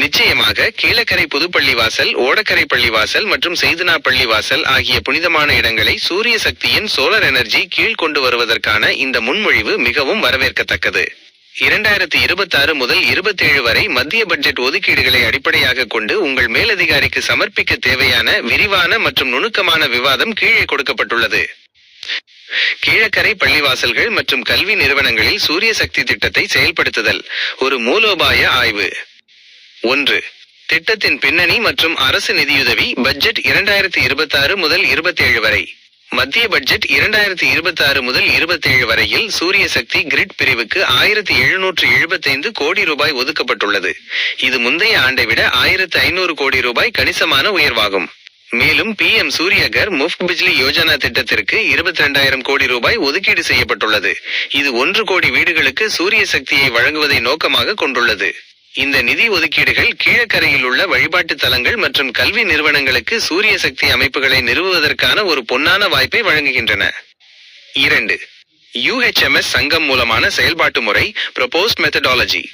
நிச்சயமாக கீழக்கரை புதுப்பள்ளிவாசல் ஓடக்கரை பள்ளிவாசல் மற்றும் செய்துனா பள்ளிவாசல் ஆகிய புனிதமான இடங்களை சூரிய சக்தியின் சோலார் எனர்ஜி கீழ் கொண்டு வருவதற்கான இந்த முன்மொழிவு மிகவும் வரவேற்கத்தக்கது. இரண்டாயிரத்தி இருபத்தாறு முதல் இருபத்தேழு வரை மத்திய பட்ஜெட் ஒதுக்கீடுகளை அடிப்படையாக கொண்டு உங்கள் மேலதிகாரிக்கு சமர்ப்பிக்க தேவையான விரிவான மற்றும் நுணுக்கமான விவாதம் கீழே கொடுக்கப்பட்டுள்ளது. கீழக்கரை பள்ளிவாசல்கள் மற்றும் கல்வி நிறுவனங்களில் சூரிய சக்தி திட்டத்தை செயல்படுத்துதல் ஒரு மூலோபாய ஆய்வு. ஒன்று திட்டத்தின் பின்னணி மற்றும் அரசு நிதியுதவி பட்ஜெட் இரண்டாயிரத்தி இருபத்தாறு முதல் இருபத்தேழு வரை. மத்திய பட்ஜெட் இரண்டாயிரத்தி இருபத்தாறு முதல் இருபத்தேழு வரையில் சூரிய சக்தி கிரிட் பிரிவுக்கு ஆயிரத்தி எழுநூற்று எழுபத்தைந்து கோடி ரூபாய் ஒதுக்கப்பட்டுள்ளது. இது முந்தைய ஆண்டை விட ஆயிரத்து ஐநூறு கோடி ரூபாய் கணிசமான உயர்வாகும். மேலும் பி எம் சூரியகர் முஃப்ட் பிஜ்லி யோஜனா திட்டத்திற்கு இருபத்தி ரெண்டாயிரம் கோடி ரூபாய் ஒதுக்கீடு செய்யப்பட்டுள்ளது. இது ஒன்று கோடி வீடுகளுக்கு சூரிய சக்தியை வழங்குவதை நோக்கமாக கொண்டுள்ளது. இந்த நிதி ஒதுக்கீடுகள் கீழக்கரையில் உள்ள வழிபாட்டு தலங்கள் மற்றும் கல்வி நிறுவனங்களுக்கு சூரிய சக்தி அமைப்புகளை நிறுவுவதற்கான ஒரு பொன்னான வாய்ப்பை வழங்குகின்றன. இரண்டு யுஹெச்எம்எஸ் சங்கம் மூலமான செயல்பாட்டு முறை ப்ரொபோஸ்ட் மெத்தடாலஜி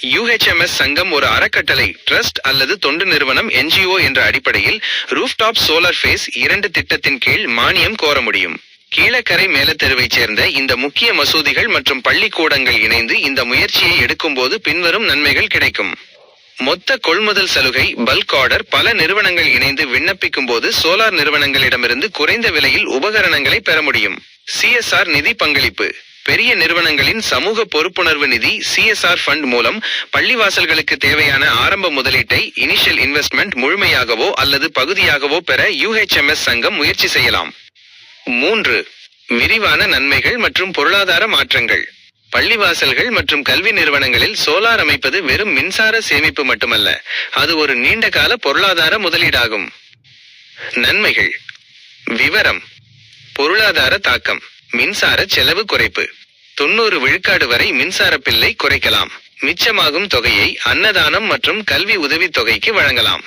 யுஹெச்எம்எஸ் சங்கம் ஒரு அறக்கட்டளை ட்ரஸ்ட் அல்லது தொண்டு நிறுவனம் என்ஜிஓ என்ற அடிப்படையில் ரூஃப்டாப் சோலார் ஃபேஸ் இரண்டு திட்டத்தின் கீழ் மானியம் கோர முடியும். கீழக்கரை மேலத்தெருவைச் சேர்ந்த இந்த முக்கிய மசூதிகள் மற்றும் பள்ளிக்கூடங்கள் இணைந்து இந்த முயற்சியை எடுக்கும்போது பின்வரும் நன்மைகள் கிடைக்கும். மொத்த கொள்முதல் சலுகை பல்க் ஆர்டர் பல நிறுவனங்கள் இணைந்து விண்ணப்பிக்கும் போது சோலார் நிறுவனங்களிடமிருந்து குறைந்த விலையில் உபகரணங்களை பெற முடியும். சிஎஸ்ஆர் நிதி பங்களிப்பு. பெரிய நிறுவனங்களின் சமூக பொறுப்புணர்வு நிதி சிஎஸ்ஆர் ஃபண்ட் மூலம் பள்ளிவாசல்களுக்கு தேவையான ஆரம்ப முதலீட்டை இனிஷியல் இன்வெஸ்ட்மெண்ட் முழுமையாகவோ அல்லது பகுதியாகவோ பெற யூஹெச்எம்எஸ் சங்கம் முயற்சி செய்யலாம். மூன்று விரிவான நன்மைகள் மற்றும் பொருளாதார மாற்றங்கள். பள்ளிவாசல்கள் மற்றும் கல்வி நிறுவனங்களில் சோலார் அமைப்பது வெறும் மின்சார சேமிப்பு மட்டுமல்ல அது ஒரு நீண்டகால பொருளாதார முதலீடாகும். நன்மைகள் விவரம் பொருளாதார தாக்கம் மின்சார செலவு குறைப்பு. தொண்ணூறு விழுக்காடு வரை மின்சார பில்லை குறைக்கலாம். மிச்சமாகும் தொகையை அன்னதானம் மற்றும் கல்வி உதவித் தொகைக்கு வழங்கலாம்.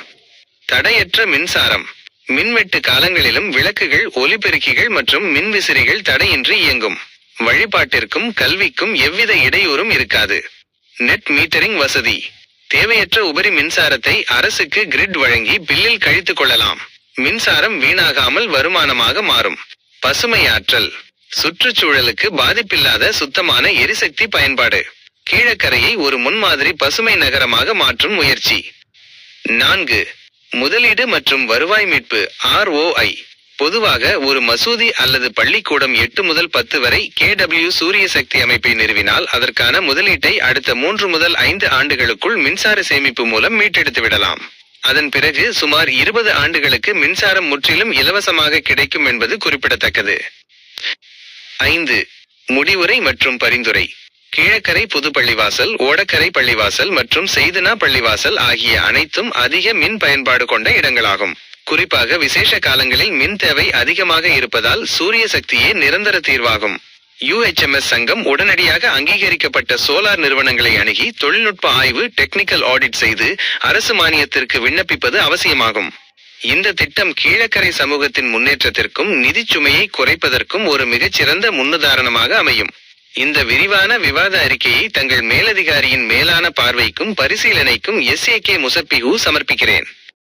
தடையற்ற மின்சாரம் மின்வெட்டு காலங்களிலும் விளக்குகள் ஒலிபெருக்கிகள் மற்றும் மின்விசிறிகள் தடையின்றி இயங்கும். வழிபாட்டிற்கும் கல்விக்கும் எவ்வித இடையூறும் இருக்காது. நெட் மீட்டரிங் வசதி. தேவையற்ற உபரி மின்சாரத்தை அரசுக்கு கிரிட் வழங்கி பில்லில் கழித்துக் கொள்ளலாம். மின்சாரம் வீணாகாமல் வருமானமாக மாறும். பசுமை ஆற்றல் சுற்றுச்சூழலுக்கு பாதிப்பில்லாத சுத்தமான எரிசக்தி பயன்பாடு. கீழக்கரையை ஒரு முன்மாதிரி பசுமை நகரமாக மாற்றும் முயற்சி. நான்கு முதலீடு மற்றும் வருவாய் மீட்பு ஆர்ஓஐ பொதுவாக ஒரு மசூதி அல்லது பள்ளிக்கூடம் எட்டு முதல் பத்து வரை கேடபிள்யூ சூரிய சக்தி அமைப்பை நிறுவினால் அதற்கான முதலீட்டை அடுத்த மூன்று முதல் ஐந்து ஆண்டுகளுக்குள் மின்சார சேமிப்பு மூலம் மீட்டெடுத்து விடலாம். அதன் பிறகு சுமார் இருபது ஆண்டுகளுக்கு மின்சாரம் முற்றிலும் இலவசமாக கிடைக்கும் என்பது குறிப்பிடத்தக்கது. ஐந்து முடிவுரை மற்றும் பரிந்துரை. கீழக்கரை புது பள்ளிவாசல் ஓடக்கரை பள்ளிவாசல் மற்றும் செய்தனா பள்ளிவாசல் ஆகிய அனைத்தும் அதிக மின் பயன்பாடு கொண்ட இடங்களாகும். குறிப்பாக விசேஷ காலங்களில் மின் தேவை அதிகமாக இருப்பதால் சூரிய சக்தியே நிரந்தர தீர்வாகும். யுஎச்எம்எஸ் சங்கம் உடனடியாக அங்கீகரிக்கப்பட்ட சோலார் நிறுவனங்களை அணுகி தொழில்நுட்ப ஆய்வு டெக்னிக்கல் ஆடிட் செய்து அரசு மானியத்திற்கு விண்ணப்பிப்பது அவசியமாகும். இந்த திட்டம் கீழக்கரை சமூகத்தின் முன்னேற்றத்திற்கும் நிதிச்சுமையை குறைப்பதற்கும் ஒரு மிகச்சிறந்த முன்னுதாரணமாக அமையும். இந்த விரிவான விவாத அறிக்கையை தங்கள் மேலதிகாரியின் மேலான பார்வைக்கும் பரிசீலனைக்கும் எஸ்ஏகே முசப்பிஹூ சமர்ப்பிக்கிறேன்.